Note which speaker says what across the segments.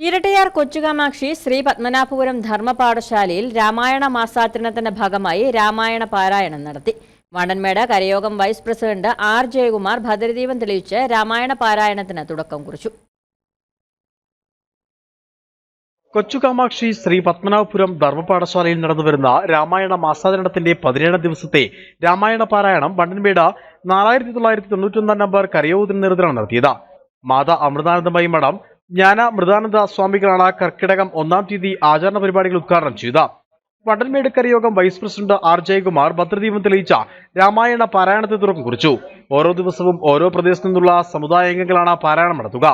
Speaker 1: ഇരട്ടയാർ കൊച്ചുകാമാക്ഷി ശ്രീ പത്മനാഭപുരം ധർമ്മപാഠശാലയിൽ രാമായണ മാസാചരണത്തിന്റെ ഭാഗമായി രാമായണ പാരായണം നടത്തി. വണ്ടൻമേട് കരയോഗം വൈസ് പ്രസിഡന്റ് ആർ ജയകുമാർ ഭദ്രദീപം തെളിയിച്ച് രാമായണ പാരായണത്തിന് തുടക്കം കുറിച്ചു.
Speaker 2: കൊച്ചുകാമാക്ഷി ശ്രീ പത്മനാഭപുരം ധർമ്മപാഠശാലയിൽ നടന്നുവരുന്ന രാമായണ മാസാചരണത്തിന്റെ പതിനേഴാം ദിവസത്തെ രാമായണ പാരായണം വണ്ടൻമേട് നാലായിരത്തി തൊള്ളായിരത്തി തൊണ്ണൂറ്റൊന്നാം നമ്പർ കരയോഗത്തിന് നേതൃത്വം നടത്തിയത്. മാതാ അമൃതാനന്ദമയി മഠം ജ്ഞാന മൃദാനന്ദ സ്വാമികളാണ് കർക്കിടകം ഒന്നാം തീയതി ആചരണ പരിപാടികൾ ഉദ്ഘാടനം ചെയ്ത. വണ്ടൻമേട് കരയോഗം വൈസ് പ്രസിഡന്റ് ആർ ജയകുമാർ ഭദ്രദീപം തെളിയിച്ച രാമായണ പാരായണത്തെ തുറക്കം കുറിച്ചു. ഓരോ ദിവസവും ഓരോ പ്രദേശത്തു നിന്നുള്ള സമുദായ അംഗങ്ങളാണ് പാരായണം നടത്തുക.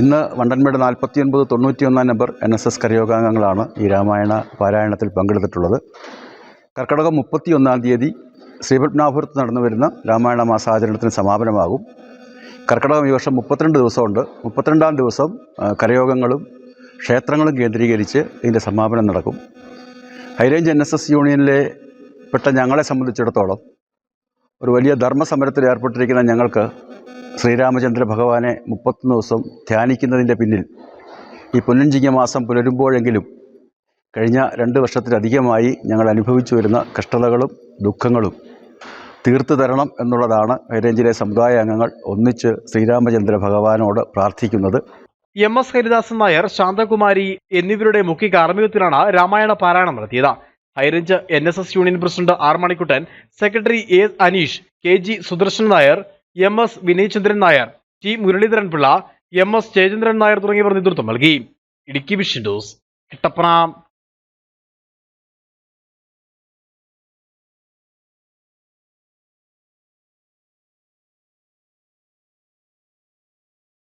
Speaker 3: ഇന്ന് വണ്ടൻമേട് നാൽപ്പത്തിയൊൻപത് തൊണ്ണൂറ്റിയൊന്നാം നമ്പർ എൻ എസ് എസ് കരയോഗാംഗങ്ങളാണ് ഈ രാമായണ പാരായണത്തിൽ പങ്കെടുത്തിട്ടുള്ളത്. കർക്കടകം മുപ്പത്തിയൊന്നാം തീയതി ശ്രീപത്മനാഭപുരത്ത് നടന്നു വരുന്ന രാമായണ മാസാചരണത്തിന് സമാപനമാകും. കർക്കടകം ഈ വർഷം മുപ്പത്തിരണ്ട് ദിവസമുണ്ട്. മുപ്പത്തിരണ്ടാം ദിവസം കരയോഗങ്ങളും ക്ഷേത്രങ്ങളും കേന്ദ്രീകരിച്ച് ഇതിന്റെ സമാപനം നടക്കും. High range N S S യൂണിയനിലെ പെട്ട ഞങ്ങളെ സംബന്ധിച്ചിടത്തോളം ഒരു വലിയ ധർമ്മസമരത്തിൽ ഏർപ്പെട്ടിരിക്കുന്ന ഞങ്ങൾക്ക് ശ്രീരാമചന്ദ്ര ഭഗവാനെ മുപ്പത്തൊന്ന് ദിവസം ധ്യാനിക്കുന്നതിന്റെ പിന്നിൽ ഈ പുനഞ്ചിങ്ങ മാസം പുലരുമ്പോഴെങ്കിലും കഴിഞ്ഞ രണ്ട് വർഷത്തിലധികമായി ഞങ്ങൾ അനുഭവിച്ചു വരുന്ന കഷ്ടതകളും ദുഃഖങ്ങളും തീർത്തു തരണം എന്നുള്ളതാണ് ഹൈറേഞ്ചിലെ സമുദായ അംഗങ്ങൾ ഒന്നിച്ച് ശ്രീരാമചന്ദ്ര ഭഗവാനോട് പ്രാർത്ഥിക്കുന്നത്.
Speaker 2: എം എസ് ഹരിദാസൻ നായർ ശാന്തകുമാരി എന്നിവരുടെ മുഖ്യ കാർമ്മികത്തിലാണ് രാമായണ പാരായണം നടത്തിയത്. High range N S S union president R Manikuttan secretary A Aneesh K G Sudarshan Nair M S Vinayachandran Nair T Muraleedharan Pillai M S Jayachandran Nair തുടങ്ങിയവർ നേതൃത്വം നൽകി. ഇടുക്കി വിഷൻ കിട്ടപ്പന.